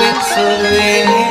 ရှ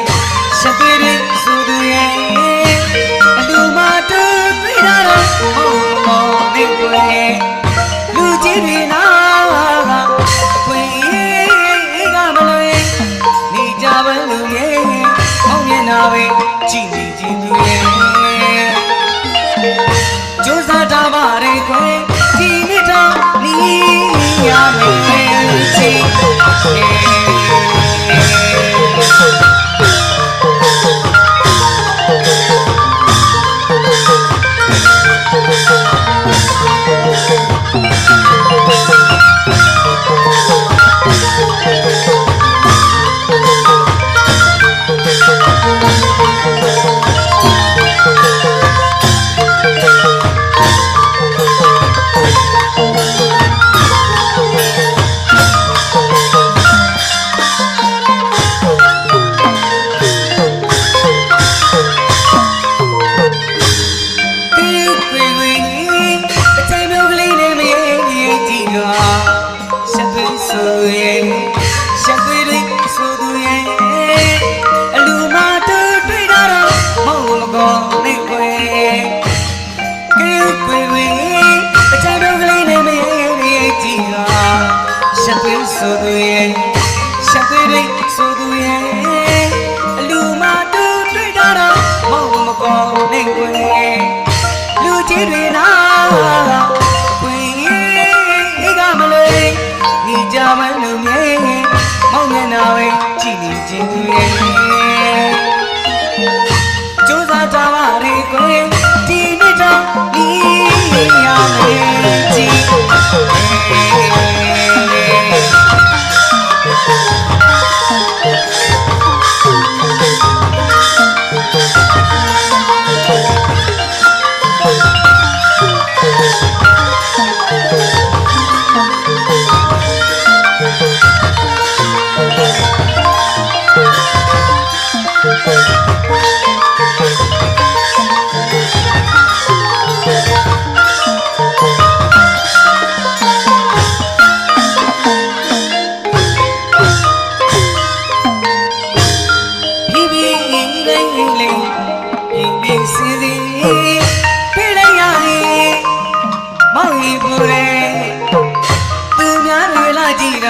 က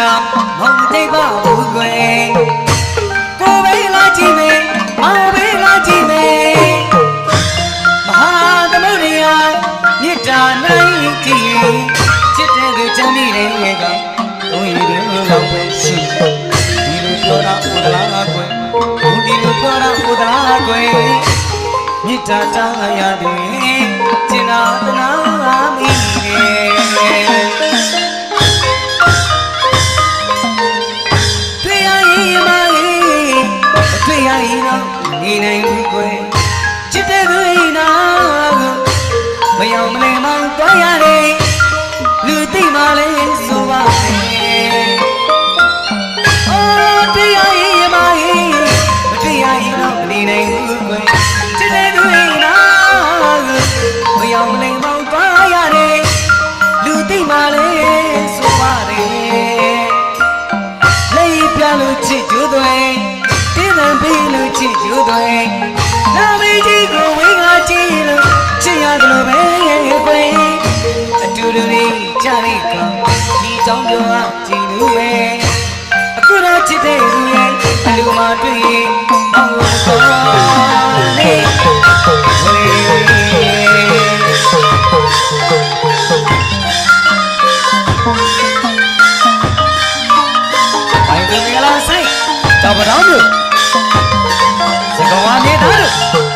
မောင်သိပါ ရီတော့နေနိုင်ဘူးကွယ်ချစ်တဲ့သူဤနာကိုမယောင်မလဲမောင်းသွားရတယ်လူသိမှလဲ ယူသွင်းနာမည်ကြီးကိုဝေငါကြည့်လို့ချစ်ရတယ်လို့ပဲခွင်အတူတူလေးကြလိမ့်ကောဒီကြောင့်ပြောအောင်ကြည်လူပဲအခုတော့ချစ်တဲ့လူရဲ့အလူမတွေ့ရင်အောင်ကိုလေးဝေိုင်ကလေးလာဆိုင်တော်ပါတော့ Woo!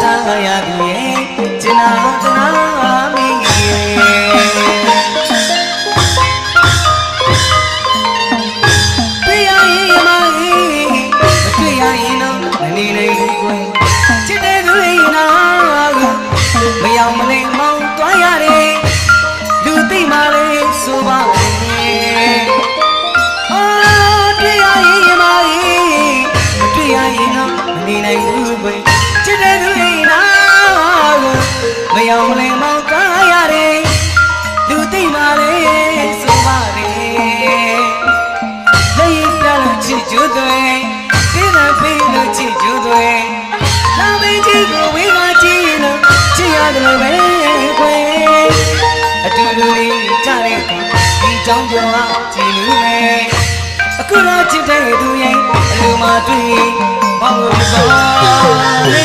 ထားရသည် ကွယ်လာမင်းကြီးကိုဝေးကကြည့်လို့ချစ်ရတယ်လို့ပဲကွယ်အတူတူလေးကြတဲ့ဒီကြောင့်ကြောင့်ကြည်လူမယ်အခုတော့ချစ်တဲ့သူရဲ့အလိုမှတွေ့မောင်လို့ဆိုလေ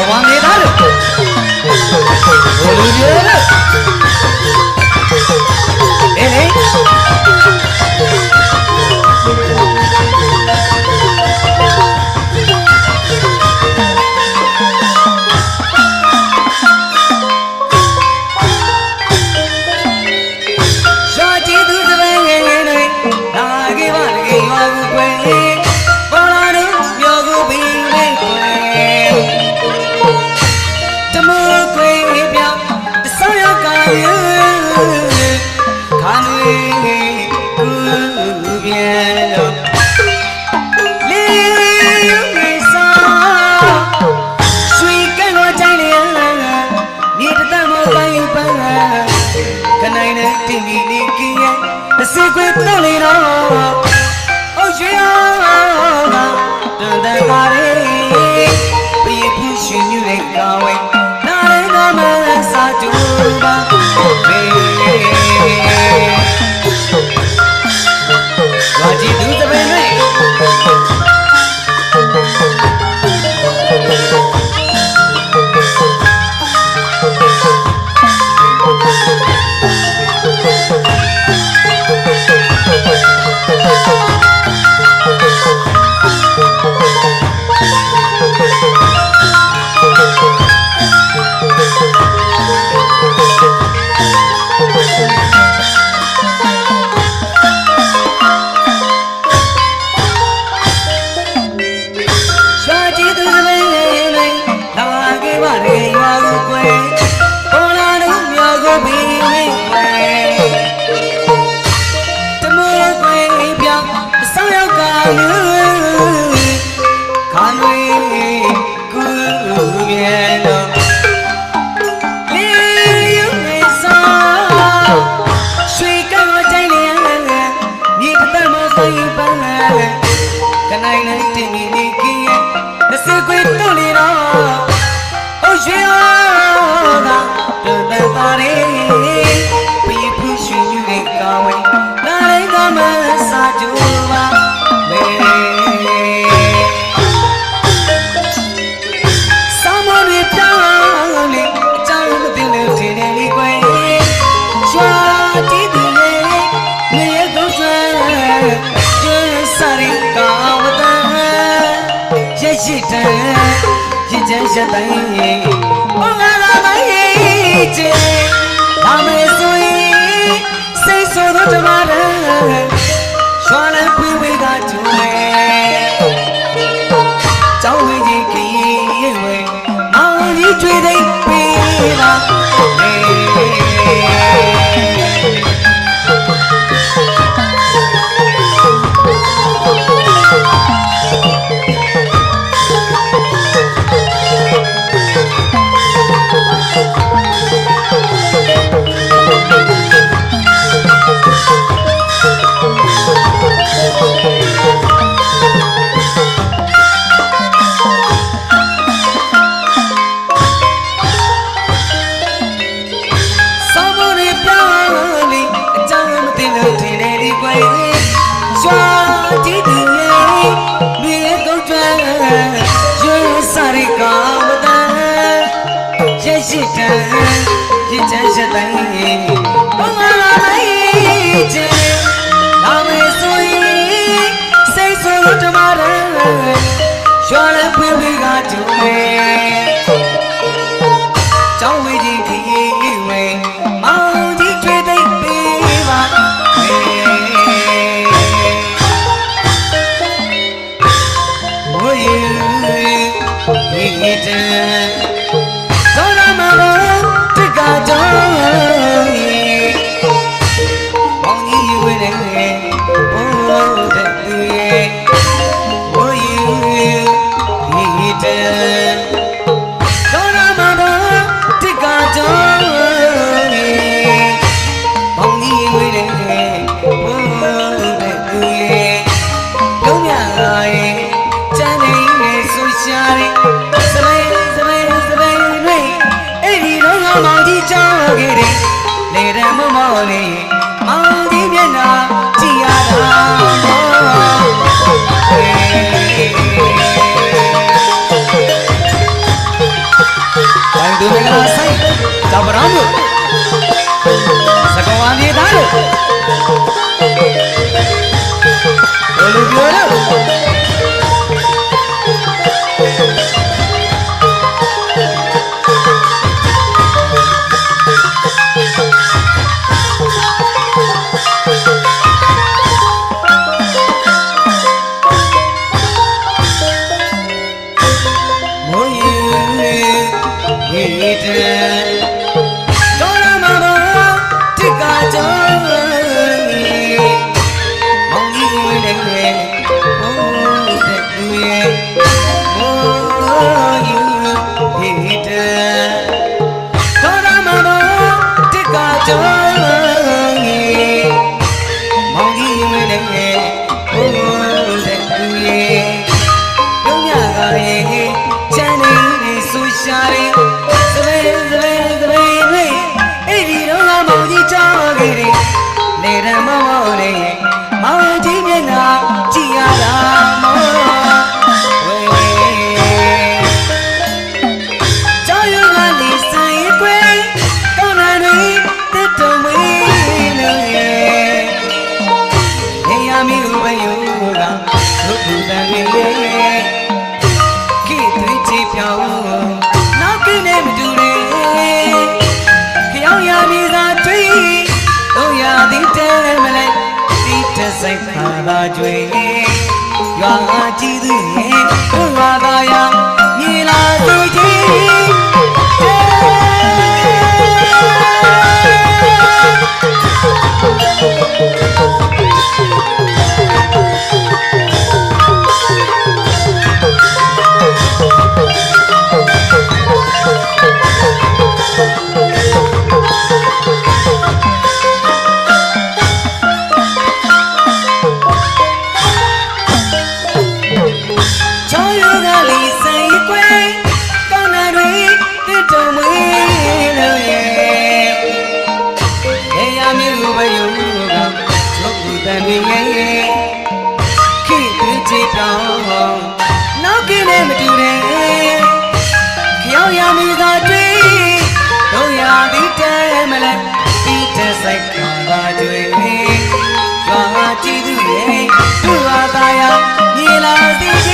ဘဝနေတာလို့ဘလူကြီးလို့ you. ရှိတယ်ရစ်ချမ်းရတိုင်းဘုံငါသာမရေးချင်ဒါမေဆိုရင်စိတ်ဆိုးတော့တမရန်ရွှာလန်ပွေဝေကကျူမဲကြောင်းဝင်းကြီးခရီးဝဲမောင်ကြီးကျွေးသိမ့်ပေးပါ ရှိရှိတန်ပြစ်ချမ်းရှိတိုင်းဘုံလာလိုက်ခြင်းလာမေဆိုရင်စိတ်ဆိုးလို့တမရရွှေလည်းပြေးပြေးကတူမယ် विलासी तब राम စိတ်ခံသာကြွေရွာကြည့်သူရဲ့ဘုရားသာယာမြေလာသူကြီး လဲဒီတဲ့ဆိုင်ခံပါတွေရွာကကြည့်သူရဲ့သူ့ဟာသားရမြေလာစီ